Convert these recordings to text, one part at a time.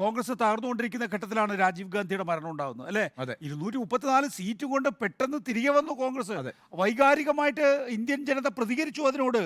കോൺഗ്രസ് തകർന്നുകൊണ്ടിരിക്കുന്ന ഘട്ടത്തിലാണ് രാജീവ് ഗാന്ധിയുടെ മരണം ഉണ്ടാകുന്നത് അല്ലേ. ഇരുന്നൂറ്റി മുപ്പത്തിനാല് സീറ്റ് കൊണ്ട് പെട്ടെന്ന് തിരികെ വന്നു കോൺഗ്രസ്. വൈകാരികമായിട്ട് ഇന്ത്യൻ ജനത പ്രതികരിച്ചു അതിനോട്.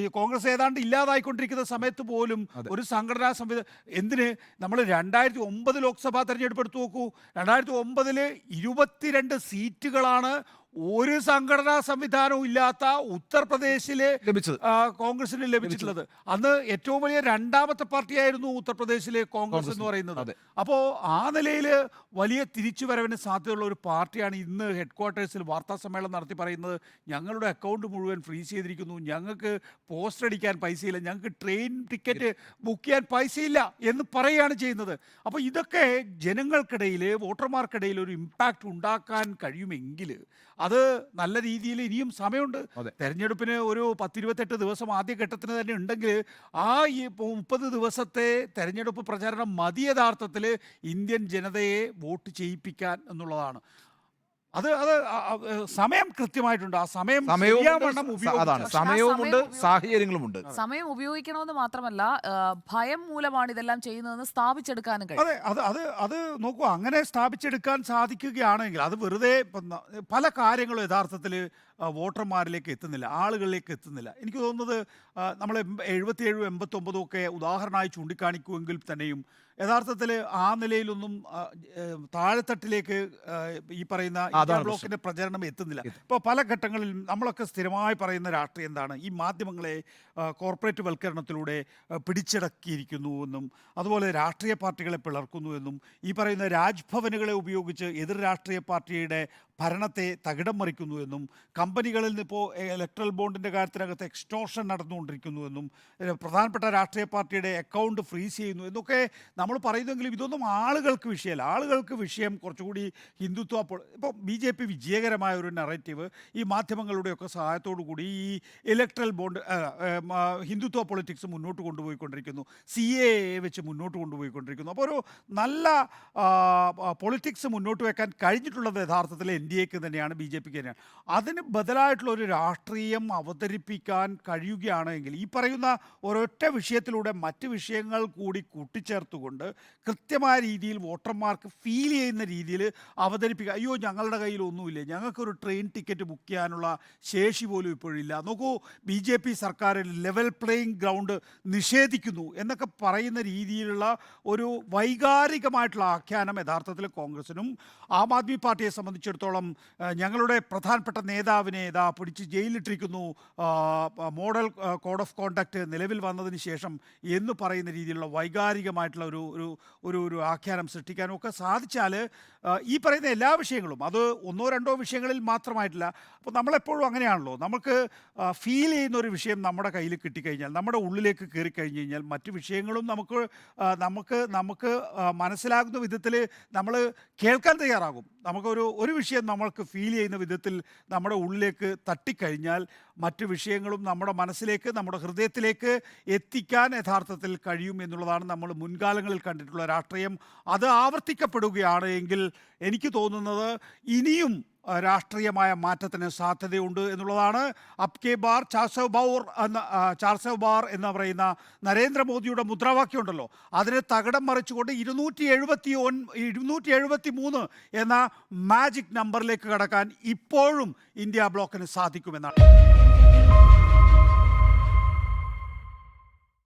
ഈ കോൺഗ്രസ് ഏതാണ്ട് ഇല്ലാതായിക്കൊണ്ടിരിക്കുന്ന സമയത്ത് പോലും ഒരു സംഘടനാ സംവിധാനം എന്തിന്? നമ്മൾ രണ്ടായിരത്തി ഒമ്പത് ലോക്സഭാ തെരഞ്ഞെടുപ്പ് എടുത്തു നോക്കൂ. രണ്ടായിരത്തി ഒമ്പതിൽ ഇരുപത്തിരണ്ട് സീറ്റുകളാണ് ഒരു സംഘടനാ സംവിധാനവും ഇല്ലാത്ത ഉത്തർപ്രദേശിലെ ലഭിച്ചത്. കോൺഗ്രസിന് ലഭിച്ചിട്ടുള്ളത്. അന്ന് ഏറ്റവും വലിയ രണ്ടാമത്തെ പാർട്ടിയായിരുന്നു ഉത്തർപ്രദേശിലെ കോൺഗ്രസ് എന്ന്. പറയുന്നത്. അപ്പോൾ ആ നിലയിൽ വലിയ തിരിച്ചുവരവിന് സാധ്യതയുള്ള ഒരു പാർട്ടിയാണ് ഇന്ന് ഹെഡ് ക്വാർട്ടേഴ്സിൽ വാർത്താ സമ്മേളനം നടത്തി പറയുന്നത്. ഞങ്ങളുടെ അക്കൗണ്ട് മുഴുവൻ ഫ്രീസ് ചെയ്തിരിക്കുന്നു. ഞങ്ങൾക്ക് പോസ്റ്റർ അടിക്കാൻ പൈസയില്ല. ഞങ്ങൾക്ക് ട്രെയിൻ ടിക്കറ്റ് ബുക്ക് ചെയ്യാൻ പൈസയില്ല എന്ന് പറയുകയാണ് ചെയ്യുന്നത്. അപ്പോൾ ഇതൊക്കെ ജനങ്ങൾക്കിടയിൽ വോട്ടർമാർക്കിടയിൽ ഒരു ഇമ്പാക്റ്റ് ഉണ്ടാക്കാൻ കഴിയുമെങ്കിൽ അത് നല്ല രീതിയിൽ ഇനിയും സമയമുണ്ട്. തെരഞ്ഞെടുപ്പിന് ഒരു പത്തിരുപത്തെട്ട് ദിവസം ആദ്യ ഘട്ടത്തിന് തന്നെ ഉണ്ടെങ്കിൽ ആ ഈ മുപ്പത് ദിവസത്തെ തെരഞ്ഞെടുപ്പ് പ്രചാരണം മതി യഥാർത്ഥത്തിൽ ഇന്ത്യൻ ജനതയെ വോട്ട് ചെയ്യിപ്പിക്കാൻ എന്നുള്ളതാണ് അത് അത് സമയം കൃത്യമായിട്ടുണ്ട്. ആ സമയം അതാണ്. സമയവുമുണ്ട് സമയം സാഹചര്യങ്ങളുമുണ്ട്. സമയം ഉപയോഗിക്കണമെന്ന് മാത്രമല്ല ഭയം മൂലമാണ് ഇതെല്ലാം ചെയ്യുന്നതെന്ന് സ്ഥാപിച്ചെടുക്കാനും കഴിയും. അതെ അത് അത് അത് നോക്കൂ അങ്ങനെ സ്ഥാപിച്ചെടുക്കാൻ സാധിക്കുകയാണെങ്കിൽ അത് വെറുതെ പല കാര്യങ്ങളും യഥാർത്ഥത്തിൽ വോട്ടർമാരിലേക്ക് എത്തുന്നില്ല ആളുകളിലേക്ക് എത്തുന്നില്ല. എനിക്ക് തോന്നുന്നത് നമ്മൾ എഴുപത്തിയേഴും എൺപത്തൊമ്പതും ഒക്കെ ഉദാഹരണമായി ചൂണ്ടിക്കാണിക്കുമെങ്കിൽ തന്നെയും യഥാർത്ഥത്തിൽ ആ നിലയിലൊന്നും താഴെത്തട്ടിലേക്ക് ഈ പറയുന്ന അതാണ് ബ്ലോക്കിന്റെ പ്രചരണം എത്തുന്നില്ല. ഇപ്പോൾ പല ഘട്ടങ്ങളിൽ നമ്മളൊക്കെ സ്ഥിരമായി പറയുന്ന രാഷ്ട്രീയം എന്താണ്? ഈ മാധ്യമങ്ങളെ കോർപ്പറേറ്റ് വൽക്കരണത്തിലൂടെ പിടിച്ചടക്കിയിരിക്കുന്നു എന്നും അതുപോലെ രാഷ്ട്രീയ പാർട്ടികളെ പിളർക്കുന്നു എന്നും ഈ പറയുന്ന രാജ്ഭവനുകളെ ഉപയോഗിച്ച് എതിർ രാഷ്ട്രീയ പാർട്ടിയുടെ ഭരണത്തെ തകിടം മറിക്കുന്നു എന്നും കമ്പനികളിൽ നിന്ന് ഇപ്പോൾ ഇലക്ട്രൽ ബോണ്ടിന്റെ കാര്യത്തിനകത്ത് എക്സ്റ്റോർഷൻ നടന്നുകൊണ്ടിരിക്കുന്നു എന്നും പ്രധാനപ്പെട്ട രാഷ്ട്രീയ പാർട്ടിയുടെ അക്കൗണ്ട് ഫ്രീസ് ചെയ്യുന്നു എന്നൊക്കെ നമ്മൾ പറയുന്നെങ്കിലും ഇതൊന്നും ആളുകൾക്ക് വിഷയമല്ല. ആളുകൾക്ക് വിഷയം കുറച്ചുകൂടി ഹിന്ദുത്വ ഇപ്പോൾ ബി ജെ പി വിജയകരമായ ഒരു നറേറ്റീവ് ഈ മാധ്യമങ്ങളുടെയൊക്കെ സഹായത്തോടു കൂടി ഈ ഇലക്ട്രൽ ബോണ്ട് ഹിന്ദുത്വ പൊളിറ്റിക്സ് മുന്നോട്ട് കൊണ്ടുപോയിക്കൊണ്ടിരിക്കുന്നു. സി എ വെച്ച് മുന്നോട്ട് കൊണ്ടുപോയിക്കൊണ്ടിരിക്കുന്നു. അപ്പോൾ ഒരു നല്ല പൊളിറ്റിക്സ് മുന്നോട്ട് വെക്കാൻ കഴിഞ്ഞിട്ടുള്ളത് യഥാർത്ഥത്തിൽ എൻ എക്ക് തന്നെയാണ് ബി ജെ പിക്ക് തന്നെയാണ്. അതിന് ബദലായിട്ടുള്ള ഒരു രാഷ്ട്രീയം അവതരിപ്പിക്കാൻ കഴിയുകയാണെങ്കിൽ ഈ പറയുന്ന ഒരൊറ്റ വിഷയത്തിലൂടെ മറ്റ് വിഷയങ്ങൾ കൂടി കൂട്ടിച്ചേർത്തുകൊണ്ട് കൃത്യമായ രീതിയിൽ വോട്ടർമാർക്ക് ഫീൽ ചെയ്യുന്ന രീതിയിൽ അവതരിപ്പിക്കുക അയ്യോ ഞങ്ങളുടെ കയ്യിൽ ഒന്നുമില്ല. ഞങ്ങൾക്കൊരു ട്രെയിൻ ടിക്കറ്റ് ബുക്ക് ചെയ്യാനുള്ള ശേഷി പോലും ഇപ്പോഴില്ല. നോക്കൂ ബി ജെ പി സർക്കാർ ലെവൽ പ്ലേയിങ് ഗ്രൗണ്ട് നിഷേധിക്കുന്നു എന്നൊക്കെ പറയുന്ന രീതിയിലുള്ള ഒരു വൈകാരികമായിട്ടുള്ള ആഖ്യാനം യഥാർത്ഥത്തിൽ കോൺഗ്രസിനും ആം ആദ്മി പാർട്ടിയെ സംബന്ധിച്ചിടത്തോളം ആ, ഞങ്ങളുടെ പ്രധാനപ്പെട്ട നേതാവിനെ ഇതാ പിടിച്ച് ജയിലിലിട്ടിരിക്കുന്നു മോഡൽ കോഡ് ഓഫ് കോണ്ടാക്ട് നിലവിൽ വന്നതിന് ശേഷം എന്ന് പറയുന്ന രീതിയിലുള്ള വൈകാരികമായിട്ടുള്ള ഒരു ഒരു ഒരു ഒരു ആഖ്യാനം സൃഷ്ടിക്കാനും ഒക്കെ സാധിച്ചാൽ ഈ പറയുന്ന എല്ലാ വിഷയങ്ങളും അത് ഒന്നോ രണ്ടോ വിഷയങ്ങളിൽ മാത്രമായിട്ടില്ല അപ്പോൾ നമ്മളെപ്പോഴും അങ്ങനെയാണല്ലോ നമുക്ക് ഫീൽ ചെയ്യുന്ന ഒരു വിഷയം നമ്മുടെ കയ്യിൽ കിട്ടിക്കഴിഞ്ഞാൽ നമ്മുടെ ഉള്ളിലേക്ക് കയറി കഴിഞ്ഞ് കഴിഞ്ഞാൽ മറ്റു വിഷയങ്ങളും നമുക്ക് നമുക്ക് നമുക്ക് മനസ്സിലാകുന്ന വിധത്തിൽ നമ്മൾ കേൾക്കാൻ തയ്യാറാകും. നമുക്കൊരു ഒരു വിഷയം നമ്മൾക്ക് ഫീൽ ചെയ്യുന്ന വിധത്തിൽ നമ്മുടെ ഉള്ളിലേക്ക് തട്ടിക്കഴിഞ്ഞാൽ മറ്റു വിഷയങ്ങളും നമ്മുടെ മനസ്സിലേക്ക് നമ്മുടെ ഹൃദയത്തിലേക്ക് എത്തിക്കാൻ യഥാർത്ഥത്തിൽ കഴിയും എന്നുള്ളതാണ് നമ്മൾ മുൻകാലങ്ങളിൽ കണ്ടിട്ടുള്ള രാഷ്ട്രീയം. അത് ആവർത്തിക്കപ്പെടുകയാണ് എങ്കിൽ എനിക്ക് തോന്നുന്നത് ഇനിയും രാഷ്ട്രീയമായ മാറ്റത്തിന് സാധ്യതയുണ്ട് എന്നുള്ളതാണ്. അപ് കെ ബാർ ചാർസവ് ബൗർ എന്ന ചാർസവ് ബാർ എന്ന് പറയുന്ന നരേന്ദ്രമോദിയുടെ മുദ്രാവാക്യം ഉണ്ടല്ലോ. അതിനെ തകിടം മറിച്ചുകൊണ്ട് ഇരുന്നൂറ്റി എഴുപത്തി ഒൻ ഇരുന്നൂറ്റി എഴുപത്തി മൂന്ന് എന്ന മാജിക് നമ്പറിലേക്ക് കടക്കാൻ ഇപ്പോഴും ഇന്ത്യ ബ്ലോക്കിന് സാധിക്കുമെന്നാണ്.